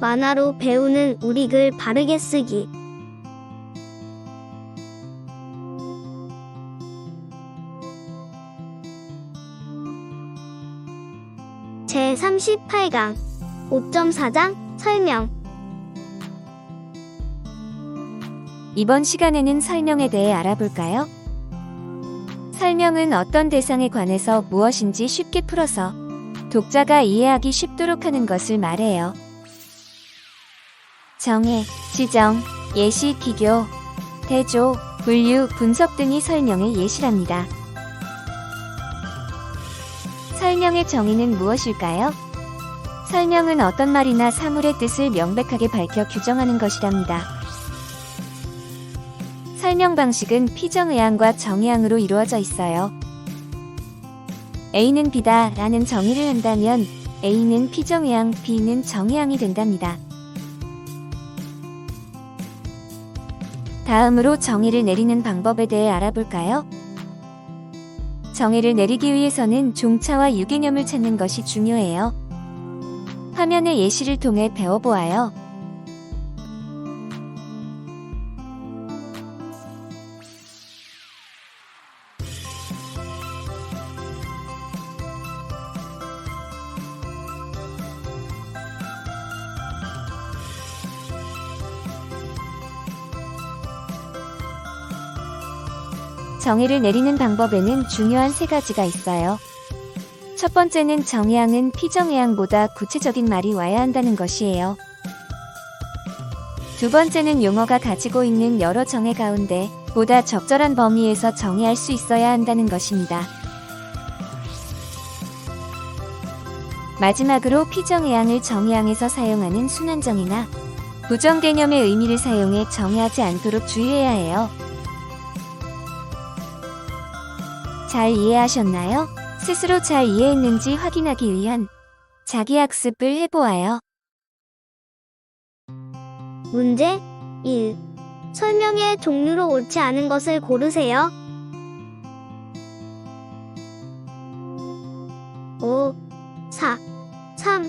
만화로 배우는 우리 글 바르게 쓰기. 제 38강 5.4장 설명 이번 시간에는 설명에 대해 알아볼까요? 설명은 어떤 대상에 관해서 무엇인지 쉽게 풀어서 독자가 이해하기 쉽도록 하는 것을 말해요. 정의, 지정, 예시, 비교, 대조, 분류, 분석 등이 설명의 예시랍니다. 설명의 정의는 무엇일까요? 설명은 어떤 말이나 사물의 뜻을 명백하게 밝혀 규정하는 것이랍니다. 설명 방식은 피정의항과 정의항으로 이루어져 있어요. A는 B다 라는 정의를 한다면 A는 피정의항, B는 정의항이 된답니다. 다음으로 정의를 내리는 방법에 대해 알아볼까요? 정의를 내리기 위해서는 종차와 유개념을 찾는 것이 중요해요. 화면의 예시를 통해 배워보아요. 정의를 내리는 방법에는 중요한 세 가지가 있어요. 첫 번째는 정의항은 피정의항보다 구체적인 말이 와야 한다는 것이에요. 두 번째는 용어가 가지고 있는 여러 정의 가운데 보다 적절한 범위에서 정의할 수 있어야 한다는 것입니다. 마지막으로 피정의항을 정의항에서 사용하는 순환정의나 부정 개념의 의미를 사용해 정의하지 않도록 주의해야 해요. 잘 이해하셨나요? 스스로 잘 이해했는지 확인하기 위한 자기 학습을 해보아요. 문제 1. 설명의 종류로 옳지 않은 것을 고르세요. 5, 4, 3,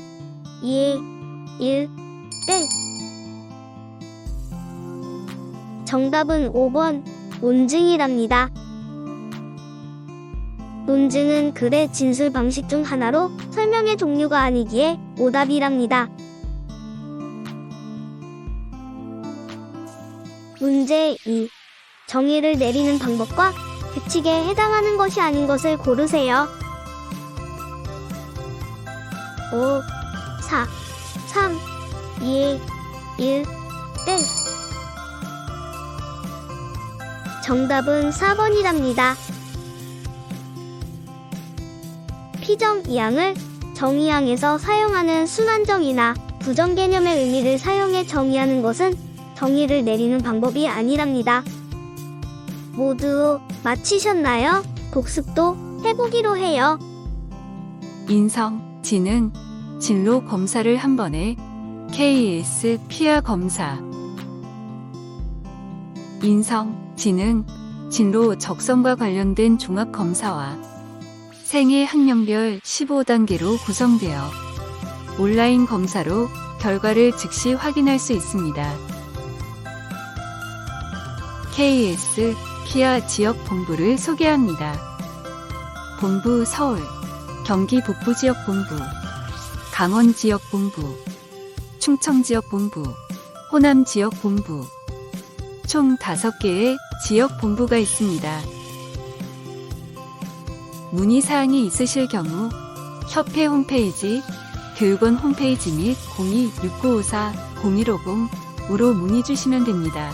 2, 1, 땡. 정답은 5번, 논증이랍니다. 논증은 글의 진술 방식 중 하나로 설명의 종류가 아니기에 오답이랍니다. 문제 2. 정의를 내리는 방법과 규칙에 해당하는 것이 아닌 것을 고르세요. 5, 4, 3, 2, 1, 땡. 정답은 4번이랍니다. 피정 이항을 정의항에서 사용하는 순환정이나 부정 개념의 의미를 사용해 정의하는 것은 정의를 내리는 방법이 아니랍니다. 모두 마치셨나요? 복습도 해보기로 해요. 인성, 지능, 진로 검사를 한 번에 KS 피아 검사 인성, 지능, 진로 적성과 관련된 종합 검사와 생애 학년별 15단계로 구성되어 온라인 검사로 결과를 즉시 확인할 수 있습니다. KS 피아 지역 본부를 소개합니다. 본부 서울, 경기 북부 지역 본부, 강원 지역 본부, 충청 지역 본부, 호남 지역 본부, 총 5개의 지역 본부가 있습니다. 문의사항이 있으실 경우 협회 홈페이지, 교육원 홈페이지 및 02-6954-0150으로 문의 주시면 됩니다.